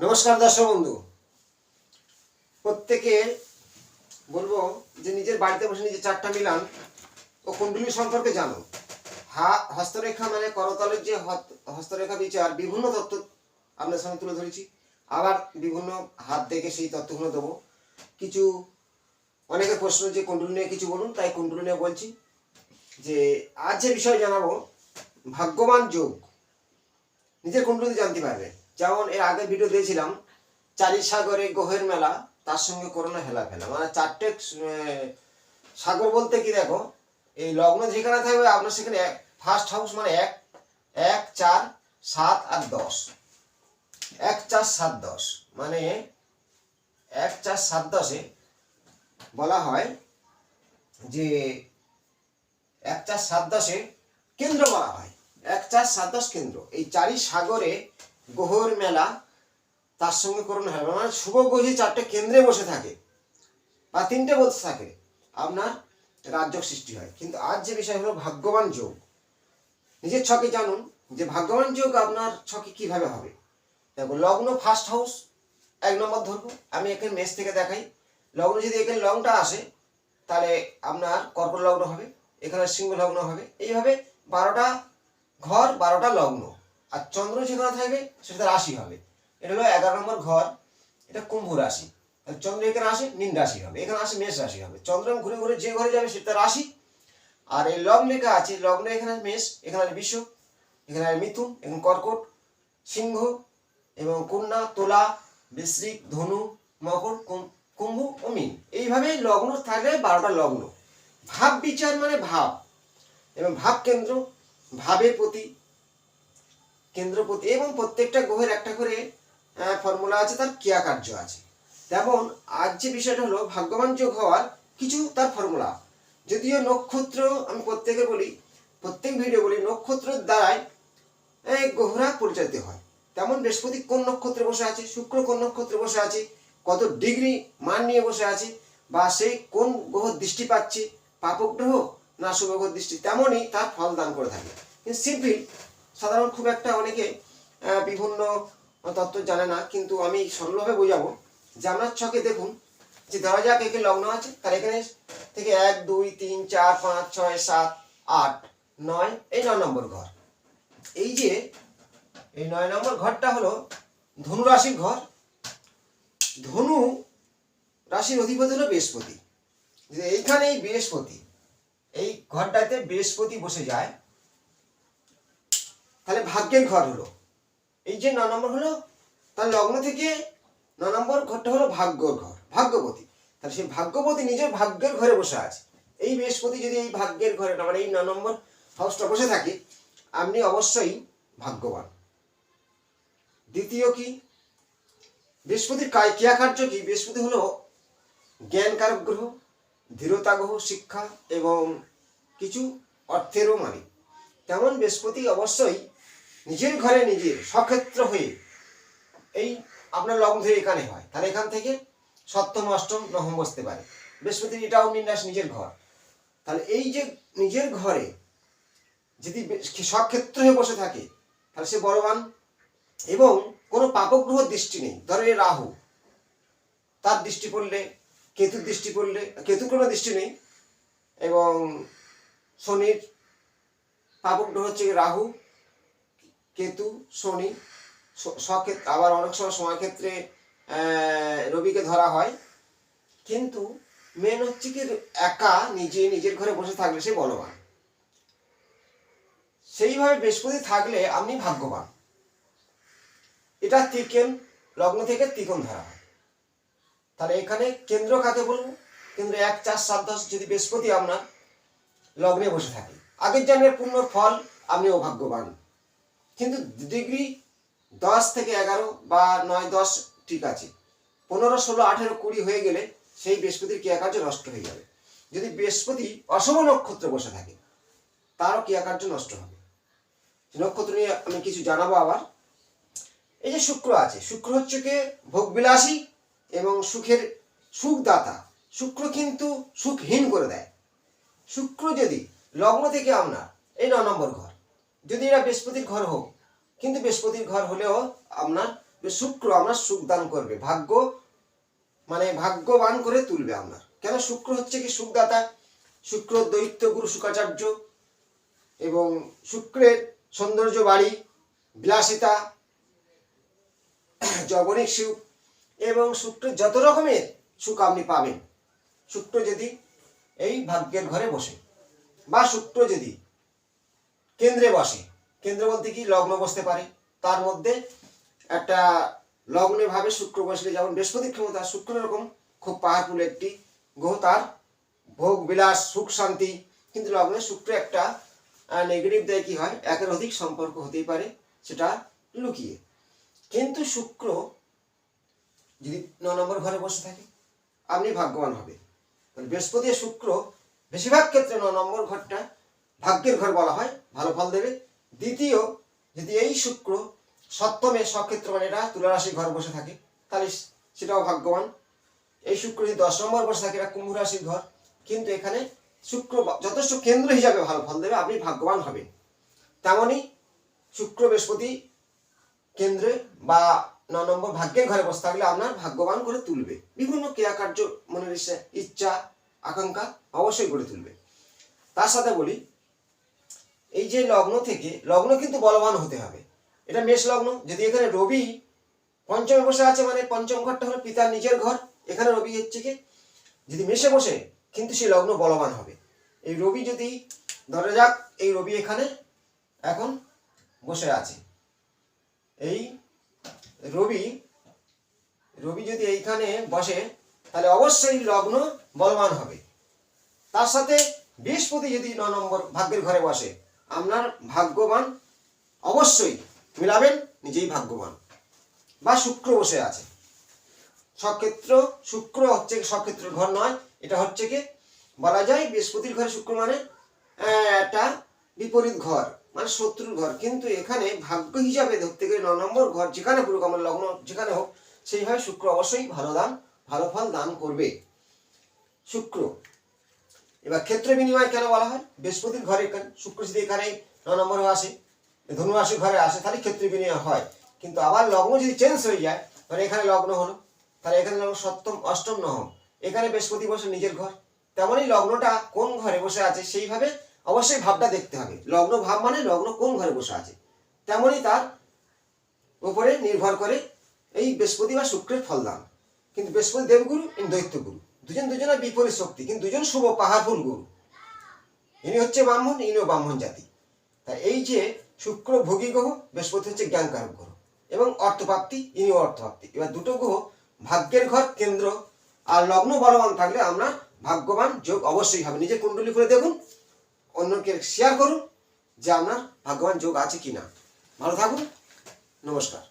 নমস্কার দর্শক বন্ধু। প্রত্যেকে বলব যে নিজের বাড়িতে বসে নিজের চারটা মিলান ও কুণ্ডলী সম্পর্কে জানো। হা, হস্তরেখা মানে করতলের যে হস্তরেখা বিচার, বিভিন্ন তত্ত্ব আপনার সামনে তুলে ধরেছি। আবার বিভিন্ন হাত দেখে সেই তত্ত্বগুলো দেবো। কিছু, অনেকে প্রশ্ন যে কুণ্ডলী নিয়ে কিছু বলুন, তাই কুণ্ডলী নিয়ে বলছি যে আজ যে বিষয় জানাব, ভাগ্যবান যোগ। নিজের কুণ্ডলিতে জানতে পারবে। যেমন এর আগে ভিডিও দিয়েছিলাম চারি সাগরে গোহের মেলা, তার সঙ্গে করোনা হেলা ফেলা। মানে চারটে সাগর বলতে কি দেখো, এই লগ্ন যেখানে থাকবে, আপনার সেখানে এক ফার্স্ট হাউস মানে এক এক, চার, সাত আর দশ। এক, চার, সাত, দশ। মানে এক, চার, সাত, দশে বলা হয় যে এক, চার, সাত, দশে কেন্দ্র বলা হয়। এক, চার, সাত, দশ কেন্দ্র। এই চারি সাগরে গ্রহর মেলা, তার সঙ্গে করোনা হয় মানে শুভ গ্রহী চারটে কেন্দ্রে বসে থাকে বা তিনটে বসে থাকে। আপনার রাজ্য সৃষ্টি হয়। কিন্তু আজ যে বিষয় হলো ভাগ্যবান যোগ। নিজের ছকে জানুন যে ভাগ্যবান যোগ আপনার ছকে কীভাবে হবে। দেখো, লগ্ন ফার্স্ট হাউস এক নম্বর ধরবো আমি এখানে মেস থেকে দেখাই। লগ্ন যদি এখানে লংটা আসে, তাহলে আপনার কর্কট লগ্ন হবে, এখানে সিংহ লগ্ন হবে। এইভাবে বারোটা ঘর, বারোটা লগ্ন। আর চন্দ্র যেখানে থাকবে, সেটা রাশি হবে। এটা হলো এগারো নম্বর ঘর, এটা কুম্ভ রাশি। চন্দ্র এখানে আসে, মীন রাশি হবে। এখানে আসে মেষ রাশি হবে। চন্দ্র ঘুরে ঘুরে যে ঘরে যাবে, সেটা রাশি। আর এই লগ্ন লেখা আছে লগ্ন এখানে মেষ, এখানে আছে বিশ্ব এখানে আছে মিথুন, এখানে কর্কট, সিংহ, এবং কন্যা, তোলা, বৃশ্চিক, ধনু, মকর, কুম- কুম্ভ ও মীন। এইভাবে লগ্ন থাকলে বারোটা লগ্ন। ভাব বিচার মানে ভাব। এবং ভাব কেন্দ্র, ভাবের প্রতি কেন্দ্রপতি এবং প্রত্যেকটা গ্রহের একটা করে ফর্মুলা আছে, তার ক্রিয়া কার্য আছে। তেমন আজ যে বিষয়টা হলো, ভাগ্যবান যোগ হওয়ার কিছু তার ফর্মুলা যদিও নক্ষত্র, আমি প্রত্যেকে বলি, প্রত্যেক ভিডিও বলি, নক্ষত্রের দ্বারাই গ্রহরা পরিচালিত হয়। তেমন বৃহস্পতি কোন নক্ষত্রে বসে আছে, শুক্র কোন নক্ষত্রে বসে আছে, কত ডিগ্রি মান নিয়ে বসে আছে, বা সেই কোন গ্রহ দৃষ্টি পাচ্ছে পাপক গ্রহ না শুভ গ্রহ দৃষ্টি, তেমনই তার ফল দান করে থাকে। কিন্তু সিম্পল সাধারণ খুব একটা অনেকে বিভিন্ন তত্ত্ব জানে না, কিন্তু আমি সরলভাবে বোঝাবো। আপনার ছকে দেখুন যে ধরা যাক একে লগ্ন আছে, তার এখানে থেকে এক, দুই, তিন, চার, পাঁচ, ছয়, সাত, আট, নয়, এই নয় নম্বর ঘর। এই যে, এই নয় নম্বর ঘরটা হলো ধনু রাশির ঘর। ধনু রাশির অধিপতি হলো বৃহস্পতি। যে এইখানে এই বৃহস্পতি, এই ঘরটাতে বৃহস্পতি বসে যায়। তাহলে ভাগ্যের ঘর হলো। এই যে ন নম্বর হলো, তার লগ্ন থেকে ন নম্বর ঘরটা হলো ভাগ্যর ঘর, ভাগ্যবতী। তাহলে সেই ভাগ্যবতী নিজের ভাগ্যের ঘরে বসে আছে। এই বৃহস্পতি যদি এই ভাগ্যের ঘরে মানে এই ন নম্বর হাউসটা বসে থাকে, আপনি অবশ্যই ভাগ্যবান। দ্বিতীয় কি? বৃহস্পতির কায় ক্রিয়া কার্য কি? বৃহস্পতি হলো জ্ঞানকারক গ্রহ ধীরতা গ্রহ শিক্ষা এবং কিছু অর্থেরও মালিক। তেমন বৃহস্পতি অবশ্যই নিজের ঘরে নিজের সক্ষেত্র হয়ে এই আপনার লগ্ন থেকে এখানে হয়। তাহলে এখান থেকে সপ্তম, অষ্টম, নবম বসতে পারে। বৃহস্পতির এটাও নির্ণাস নিজের ঘর। তাহলে এই যে নিজের ঘরে যদি সক্ষেত্র হয়ে বসে থাকে, তাহলে সে বলবান এবং কোনো পাপগ্রহ দৃষ্টি নেই। ধরো এই রাহু, তার দৃষ্টি পড়লে, কেতুর দৃষ্টি পড়লে কেতুর কোনো দৃষ্টি নেই এবং শনির পাপক গ্রহ হচ্ছে রাহু কেতু, শনি সক্ষেত্র আবার অনেক সময় সময় ক্ষেত্রে রবিকে ধরা হয়। কিন্তু মেন হচ্ছে কি, একা নিজে নিজের ঘরে বসে থাকলে সে বলবান। সেইভাবে বৃহস্পতি থাকলে আপনি ভাগ্যবান। এটা ত্রিকেন, লগ্ন থেকে ত্রিকোণ ধরা হয়। তাহলে এখানে কেন্দ্র কাকে বলব? কেন্দ্র এক, চার, সাত, দশ, যদি বৃহস্পতি আপনার লগ্নে বসে থাকে। আগের জন্মের পূর্ণ ফল আপনি অভাগ্যবান কিন্তু ডিগ্রি দশ থেকে এগারো বা নয়, দশ ঠিক আছে। পনেরো, ষোলো, আঠেরো, কুড়ি হয়ে গেলে সেই বৃহস্পতির ক্রিয়াকার্য নষ্ট হয়ে যাবে। যদি বৃহস্পতি অশুভ নক্ষত্র বসে থাকে, তারও ক্রিয়াকার্য নষ্ট হবে। নক্ষত্র নিয়ে আমি কিছু জানাব আবার। এই যে শুক্র আছে, শুক্র হচ্ছে কি? ভোগবিলাসী এবং সুখের সুখদাতা। শুক্র কিন্তু সুখহীন করে দেয়। শুক্র যদি লগ্ন থেকে আপনার, এই ন নম্বর ঘর। যদি এটা বৃহস্পতির ঘর হোক, কিন্তু বৃহস্পতির ঘর হলেও আপনার শুক্র আপনার সুখ দান করবে, ভাগ্য মানে ভাগ্যবান করে তুলবে আপনার। কেন শুক্র হচ্ছে কি সুখদাতা? শুক্র দৈত্য গুরু শুকাচার্য এবং শুক্রের সৌন্দর্য বাড়ি, বিলাসিতা যবনিক সুখ, এবং শুক্রের যত রকমের সুখ আপনি পাবেন, শুক্র যদি এই ভাগ্যের ঘরে বসে, বা শুক্র যদি কেন্দ্রে বসে। কেন্দ্র বলতে কি? লগ্ন বসতে পারে। তার মধ্যে একটা লগ্নে ভাবে শুক্র বসলে যেমন বৃহস্পতির ক্ষমতা, শুক্র এরকম খুব পাওয়ারফুল একটি গ্রহ, তার ভোগ, বিলাস, সুখ, শান্তি। কিন্তু লগ্নে শুক্র একটা নেগেটিভ দেয় কি হয়? একের অধিক সম্পর্ক হতেই পারে, সেটা লুকিয়ে। কিন্তু শুক্র যদি ন নম্বর ঘরে বসে থাকে, আপনি ভাগ্যবান হবে বৃহস্পতি শুক্র বেশিরভাগ ক্ষেত্রে ন নম্বর ঘরটা ভাগ্যের ঘর বলা হয়, ভালো ফল দেবে। দ্বিতীয়, যদি এই শুক্র সপ্তমে সক্ষেত্র মানে এটা তুলা রাশির ঘর বসে থাকে, তাহলে সেটাও ভাগ্যবান। এই শুক্র যদি দশ নম্বর বসে থাকে, এটা কুম্ভ রাশির ঘর। কিন্তু এখানে শুক্র যথেষ্ট কেন্দ্র হিসাবে ভালো ফল দেবে, আপনি ভাগ্যবান হবেন। তেমনই শুক্র বৃহস্পতি কেন্দ্রে বা ন নম্বর ভাগ্যের ঘরে বসে থাকলে আপনার ভাগ্যবান করে তুলবে। বিভিন্ন ক্রিয়াকার্য, মনের ইচ্ছা, আকাঙ্ক্ষা অবশ্যই গড়ে তুলবে। তার সাথে বলি এই যে লগ্ন থেকে, লগ্ন কিন্তু বলবান হতে হবে। এটা মেষ লগ্ন, যদি এখানে রবি পঞ্চমে বসে আছে মানে পঞ্চম ঘরটা হলো পিতার নিজের ঘর, এখানে রবি হচ্ছে কি? যদি মেষে বসে, কিন্তু সেই লগ্ন বলবান হবে। এই রবি যদি, ধরা যাক, এই রবি এখানে এখন বসে আছে। এই রবি রবি যদি এইখানে বসে, তাহলে অবশ্যই লগ্ন বলবান হবে। তার সাথে বৃহস্পতি যদি ন নম্বর ভাগ্যের ঘরে বসে আপনার ভাগ্যবান অবশ্যই মিলাবেন, নিজেই ভাগ্যবান। বা শুক্র বসে আছে। সক্ষেত্র, শুক্র হচ্ছে সক্ষেত্রের ঘর নয়, এটা হচ্ছে কি? বলা যায় বৃহস্পতির ঘরে শুক্র মানে একটা বিপরীত ঘর মানে শত্রুর ঘর। কিন্তু এখানে ভাগ্য হিসাবে ধরতে গেলে ন নম্বর ঘর যেখানে পুরো আমার লগ্ন যেখানে হোক, সেইভাবে শুক্র অবশ্যই ভালো দান, ভালো ফল দান করবে। শুক্র এবার ক্ষেত্র বিনিময় কেন বলা হয়? বৃহস্পতির ঘরে শুক্র যদি এখানে ন নম্বরে আসে ধনু রাশি ঘরে আসে, তাহলে ক্ষেত্র বিনিময় হয়। কিন্তু আবার লগ্ন যদি চেঞ্জ হয়ে যায় মানে এখানে লগ্ন হলো, তাহলে এখানে লগ্ন সপ্তম, অষ্টম নহম এখানে বৃহস্পতি বসে নিজের ঘর। তেমনই লগ্নটা কোন ঘরে বসে আছে, সেইভাবে অবশ্যই ভাবটা দেখতে হবে। লগ্ন ভাব মানে লগ্ন কোন ঘরে বসে আছে। তেমনই তার উপরে নির্ভর করে এই বৃহস্পতি বা শুক্রের ফলদান। কিন্তু বৃহস্পতি দেবগুরু, ইনি দৈত্য গুরু। দুজন দুজনের বিপরীত শক্তি, কিন্তু দুজন শুভ পাহাড়ফুল গুরু। ইনি হচ্ছে ব্রাহ্মণ, ইনিও ব্রাহ্মণ জাতি। তা এই যে শুক্র ভোগী গ্রহ, বৃহস্পতি হচ্ছে জ্ঞানকারক গ্রহ। এবং অর্থপ্রাপ্তি, ইনিও অর্থপ্রাপ্তি। এবার দুটো গ্রহ, ভাগ্যের ঘর, কেন্দ্র আর লগ্ন বলবান থাকলে আমরা ভাগ্যবান যোগ অবশ্যই হবে। নিজের কুণ্ডলী করে দেখুন, অন্যকে শেয়ার করুন যে আপনার ভাগ্যবান যোগ আছে কি না ভালো থাকুন, নমস্কার।